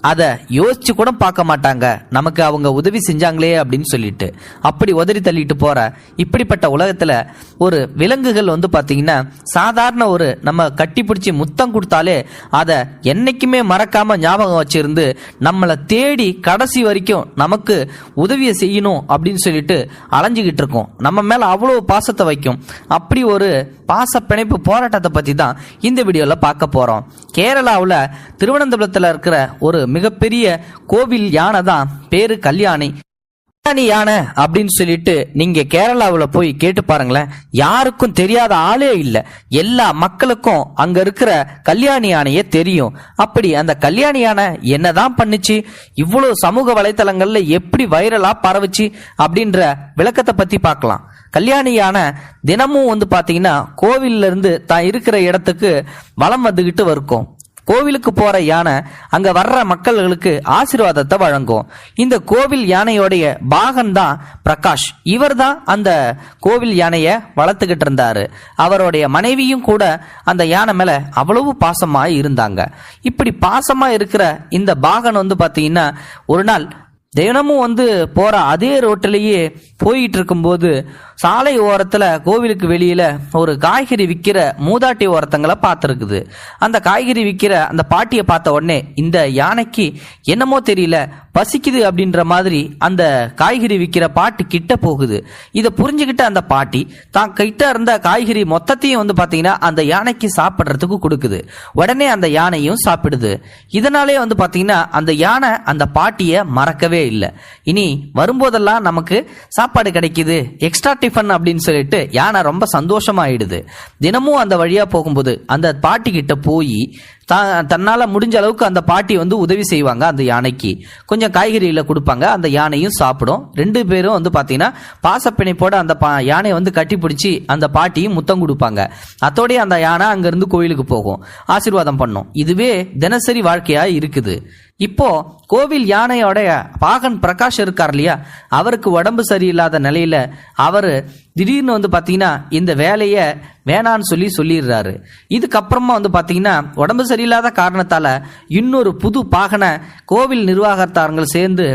அதை யோசிச்சு கூட பார்க்க மாட்டாங்க. நமக்கு அவங்க உதவி செஞ்சாங்களே அப்படின்னு சொல்லிட்டு. அப்படி உதறி தள்ளிட்டு போற இப்படிப்பட்ட உலகத்துல ஒரு விலங்குகள் வந்து பாத்தீங்கன்னா சாதாரண ஒரு நம்ம கட்டி பிடிச்சி முத்தம் கொடுத்தாலே அதை என்னைக்குமே மறக்காம ஞாபகம் வச்சிருந்து நம்மளை தேடி கடைசி வரைக்கும் நமக்கு உதவியை செய்யணும் அப்படின்னு சொல்லிட்டு அலைஞ்சுக்கிட்டு இருக்கோம். நம்ம மேல அவ்வளோ பாசத்தை வைக்கும். அப்படி ஒரு பாச பிணைப்பு போராட்டத்தை பற்றி தான் இந்த வீடியோவில் பார்க்க போகிறோம் கேரளாவில் திருவனந்தபுரத்தில் இருக்கிற ஒரு மிகப்பெரிய கோவில் யானை தான் பேரு கல்யாணி. கல்யாணி யானை அப்படின்னு சொல்லிட்டு நீங்க கேரளாவில் போய் கேட்டு பாருங்களேன். யாருக்கும் தெரியாத ஆளே இல்லை. எல்லா மக்களுக்கும் அங்க இருக்கிற கல்யாணி யானையே தெரியும். அப்படி அந்த கல்யாணி யானை என்னதான் பண்ணுச்சு? இவ்வளவு சமூக வலைத்தளங்கள்ல எப்படி வைரலா பரவுச்சு? அப்படின்ற விளக்கத்தை பத்தி பார்க்கலாம். கல்யாணி யானை தினமும் வந்து பார்த்தீங்கன்னா கோவில்ல தான் இருக்கிற இடத்துக்கு வலம் வந்துக்கிட்டு வருக்கும். கோவிலுக்கு போற யானை அங்க வர்ற மக்களுக்கு ஆசீர்வாதத்தை வழங்கும். இந்த கோவில் யானையோடைய பாகன் தான் பிரகாஷ். இவர் தான் அந்த கோவில் யானைய வளர்த்துக்கிட்டு இருந்தாரு. அவருடைய மனைவியும் கூட அந்த யானை மேல அவ்வளவு பாசமா இருந்தாங்க. இப்படி பாசமா இருக்கிற இந்த பாகன் வந்து பாத்தீங்கன்னா ஒரு நாள் தினமும் வந்து போகிற அதே ரோட்டிலேயே போயிட்டு இருக்கும்போது சாலை ஓரத்தில் கோவிலுக்கு வெளியில் ஒரு காய்கறி விற்கிற மூதாட்டி ஓரத்தங்களை பார்த்துருக்குது. அந்த காய்கறி விற்கிற அந்த பாட்டியை பார்த்த உடனே இந்த யானைக்கு என்னமோ தெரியல பசிக்குது அப்படின்ற மாதிரி அந்த காய்கறி விற்கிற பாட்டு கிட்ட போகுது. இதை புரிஞ்சுக்கிட்ட அந்த பாட்டி தான் கிட்ட இருந்த காய்கறி மொத்தத்தையும் வந்து பார்த்தீங்கன்னா அந்த யானைக்கு சாப்பிட்றதுக்கு கொடுக்குது. உடனே அந்த யானையும் சாப்பிடுது. இதனாலே வந்து பார்த்தீங்கன்னா அந்த யானை அந்த பாட்டியை மறக்கவே இல்லை. இனி வரும்போதெல்லாம் நமக்கு சாப்பாடு கிடைக்குது எக்ஸ்ட்ரா டிஃபன் அப்படின்னு சொல்லிட்டு யானை ரொம்ப சந்தோஷமாயிடுது. தினமும் அந்த வழியாக போகும்போது அந்த பாட்டி கிட்ட போய் தன்னால் முடிஞ்ச அளவுக்கு அந்த பாட்டி வந்து உதவி செய்வாங்க அந்த யானைக்கு. கொஞ்சம் காய்கறிகளை கொடுப்பாங்க அந்த யானையும் சாப்பிடும். ரெண்டு பேரும் வந்து பார்த்தீங்கன்னா பாசப்பிணைப்போட அந்த பா யானையை வந்து கட்டி பிடிச்சி அந்த பாட்டியும் முத்தம் கொடுப்பாங்க. அத்தோடய அந்த யானை அங்கேருந்து கோயிலுக்கு போகும். ஆசீர்வாதம் பண்ணும். இதுவே தினசரி வாழ்க்கையாக இருக்குது. இப்போ கோவில் யானையோடைய பாகன் பிரகாஷ் இருக்கார் இல்லையா? அவருக்கு உடம்பு சரியில்லாத நிலையில அவர் திடீர்னு வந்து பார்த்தீங்கன்னா இந்த வேலையை வேணான்னு சொல்லி சொல்லிடுறாரு. இதுக்கப்புறமா வந்து பார்த்தீங்கன்னா உடம்பு சரியில்லாத காரணத்தால் இன்னொரு புது பாகனை கோவில் நிர்வாகத்தாரங்கள் சேர்ந்து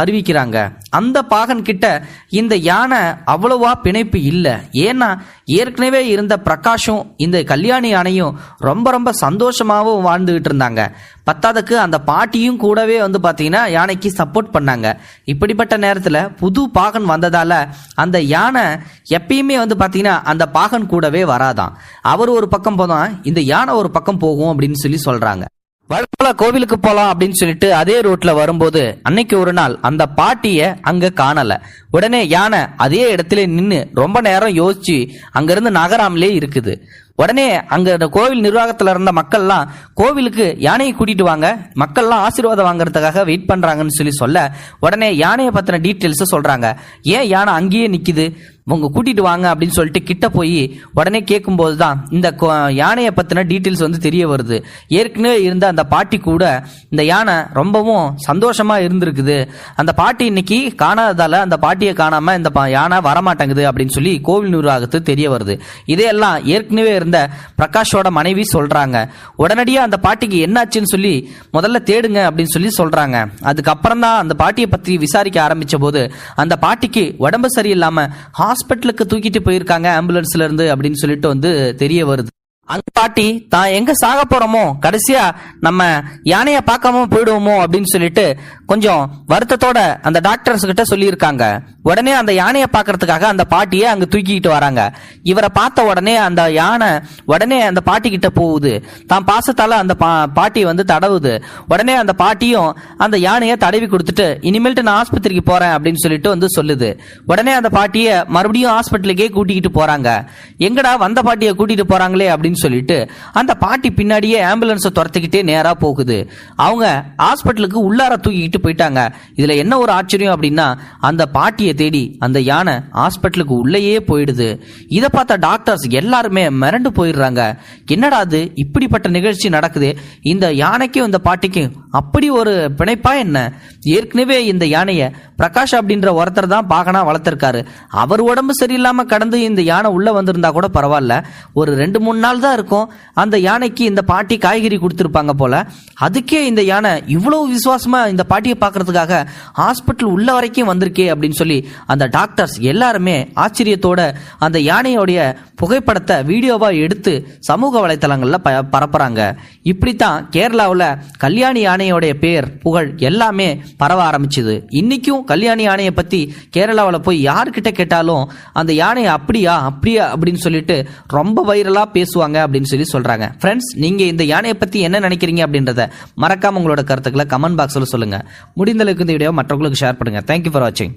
அறிவிக்கிறாங்க. அந்த பாகன் கிட்ட இந்த யானை அவ்வளவா பிணைப்பு இல்லை. ஏன்னா ஏற்கனவே இருந்த பிரகாஷும் இந்த கல்யாணி யானையும் ரொம்ப ரொம்ப சந்தோஷமாகவும் வாழ்ந்துகிட்டு இருந்தாங்க. பத்தாததுக்கு அந்த பாட்டியும் கூடவே வந்து பார்த்தீங்கன்னா யானைக்கு சப்போர்ட் பண்ணாங்க. இப்படிப்பட்ட நேரத்தில் புது பாகன் வந்ததால் அந்த யானை எப்பயுமே வந்து பார்த்தீங்கன்னா அந்த பாகன் கூடவே வராதான். அவர் ஒரு பக்கம் போதான் இந்த யானை ஒரு பக்கம் போகும் அப்படின்னு சொல்லி சொல்கிறாங்க வழக்கம்போல கோவிலுக்கு போலாம் அப்படின்னு சொல்லிட்டு அதே ரோட்ல வரும்போது அன்னைக்கு ஒரு நாள் அந்த பாட்டிய அங்க காணல. உடனே யானை அதே இடத்துல நின்னு ரொம்ப நேரம் யோசிச்சு அங்கிருந்து நகராமலே இருக்குது. உடனே அங்க அந்த கோவில் நிர்வாகத்துல இருந்த மக்கள்லாம் கோவிலுக்கு யானையை கூட்டிட்டு வாங்க. மக்கள்லாம் ஆசீர்வாதம் வாங்குறதுக்காக வெயிட் பண்றாங்கன்னு சொல்லி சொல்ல உடனே யானையை பத்தின டீட்டெயில்ஸ் சொல்றாங்க. ஏன் யானை அங்கேயே நிக்குது? உங்க கூட்டிட்டு வாங்க அப்படின்னு சொல்லிட்டு கிட்ட போய் உடனே கேட்கும்போது தான் இந்த யானையை பத்தின டீட்டெயில்ஸ் வந்து தெரிய வருது. ஏற்கனவே இருந்த அந்த பாட்டி கூட இந்த யானை ரொம்பவும் சந்தோஷமா இருந்திருக்குது. அந்த பாட்டி இன்னைக்கு காணாததால அந்த பாட்டியை காணாம இந்த பா- யானை வரமாட்டேங்குது அப்படின்னு சொல்லி கோவில் நிர்வாகத்துக்கு தெரிய வருது. இதையெல்லாம் ஏற்கனவே இருந்த பிரகாஷோட மனைவி சொல்றாங்க. உடனடியாக அந்த பாட்டிக்கு என்னாச்சுன்னு சொல்லி முதல்ல தேடுங்க அப்படின்னு சொல்லி சொல்றாங்க. அதுக்கப்புறம் தான் அந்த பாட்டியை பத்தி விசாரிக்க ஆரம்பிச்ச போது அந்த பாட்டிக்கு உடம்பு சரியில்லாம ஹாஸ்பிட்டலுக்கு தூக்கிட்டு போயிருக்காங்க ஆம்புலன்ஸ்ல இருந்து அப்படின்னு சொல்லிட்டு வந்து தெரிய வருது. அந்த பாட்டி தான் எங்க சாக போறோமோ கடைசியா நம்ம யானைய பார்க்காம போயிடுவோமோ அப்படின்னு சொல்லிட்டு கொஞ்சம் வருத்தத்தோட அந்த டாக்டர்ஸ் கிட்ட சொல்லியிருக்காங்க. உடனே அந்த யானையை பார்க்கறதுக்காக அந்த பாட்டியை அங்க தூக்கிக்கிட்டு வராங்க. இவரை பார்த்த உடனே அந்த யானை உடனே அந்த பாட்டி கிட்ட போகுது. தான் பாசத்தால அந்த பா- பாட்டி வந்து தடவுது. உடனே அந்த பாட்டியும் அந்த யானையை தடவி கொடுத்துட்டு இனிமேல்ட்டு நான் ஆஸ்பத்திரிக்கு போறேன் அப்படின்னு சொல்லிட்டு வந்து சொல்லுது. உடனே அந்த பாட்டியை மறுபடியும் ஹாஸ்பிட்டலுக்கே கூட்டிக்கிட்டு போறாங்க. எங்கடா வந்த பாட்டியை கூட்டிட்டு போறாங்களே அப்படின்னு சொல்லிட்டு அந்த பாட்டி பின்னாடியே ஆம்புலன்ஸை துரத்துக்கிட்டே நேராக போகுது. அவங்க ஹாஸ்பிட்டலுக்கு உள்ளார தூக்கிக்கிட்டு போயிட்டாங்க. இதில் என்ன ஒரு ஆச்சரியம் அப்படின்னா அந்த பாட்டியை தேடி அந்த யானை ஹாஸ்பிட்டலுக்கு உள்ளேயே போயிடுது. இதை பார்த்த டாக்டர்ஸ் எல்லாருமே மிரண்டு போயிடுறாங்க. என்னடா அது இப்படிப்பட்ட நிகழ்ச்சி நடக்குது. இந்த யானைக்கும் இந்த பாட்டிக்கும் அப்படி ஒரு பிணைப்பா என்ன? ஏற்கனவே இந்த யானையை பிரகாஷ் அப்படின்ற ஒருத்தர் தான் பாகனா வளர்த்துருக்காரு. அவர் உடம்பு சரியில்லாம கடந்து இந்த யானை உள்ள வந்திருந்தா கூட பரவாயில்ல. ஒரு ரெண்டு மூணு நாள் தான் இருக்கும். அந்த யானைக்கு இந்த பாட்டி காய்கறி கொடுத்துருப்பாங்க போல. அதுக்கே இந்த யானை இவ்வளவு விசுவாசமா இந்த பாட்டியை பார்க்கறதுக்காக ஹாஸ்பிட்டல் உள்ள வரைக்கும் வந்திருக்கே அப்படின்னு சொல்லி அந்த டாக்டர்ஸ் எல்லாருமே ஆச்சரியத்தோட அந்த யானையோடைய புகைப்படத்தை வீடியோவா எடுத்து சமூக வலைத்தளங்கள்ல ப- பரப்புறாங்க. இப்படித்தான் கேரளாவில் கல்யாணி யானை ஆணையோடைய பேர் புகழ் எல்லாமே பரவ ஆரம்பிச்சுது. இன்னைக்கும் கல்யாணி யானையை பத்தி கேரளாவில் போய் யார்கிட்ட கேட்டாலும் அந்த யானை அப்படியா அப்படியா அப்படின்னு சொல்லிட்டு ரொம்ப வைரலா பேசுவாங்க அப்படின்னு சொல்லி சொல்றாங்க. ஃப்ரெண்ட்ஸ் நீங்க இந்த யானையை பத்தி என்ன நினைக்கிறீங்க அப்படின்றத மறக்காம உங்களோட கருத்துக்களை கமெண்ட் பாக்ஸில் சொல்லுங்க. முடிந்தளவுக்கு இந்த வீடியோ மற்றவங்களுக்கு ஷேர் பண்ணுங்க. தேங்க்யூ ஃபார் வாட்சிங்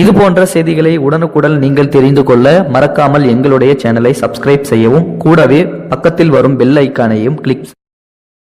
இது போன்ற செய்திகளை உடனுக்குடன் நீங்கள் தெரிந்து கொள்ள மறக்காமல் எங்களுடைய சேனலை சப்ஸ்கிரைப் செய்யவும் கூடவே பக்கத்தில் வரும் பெல் ஐக்கானையும் கிளிக்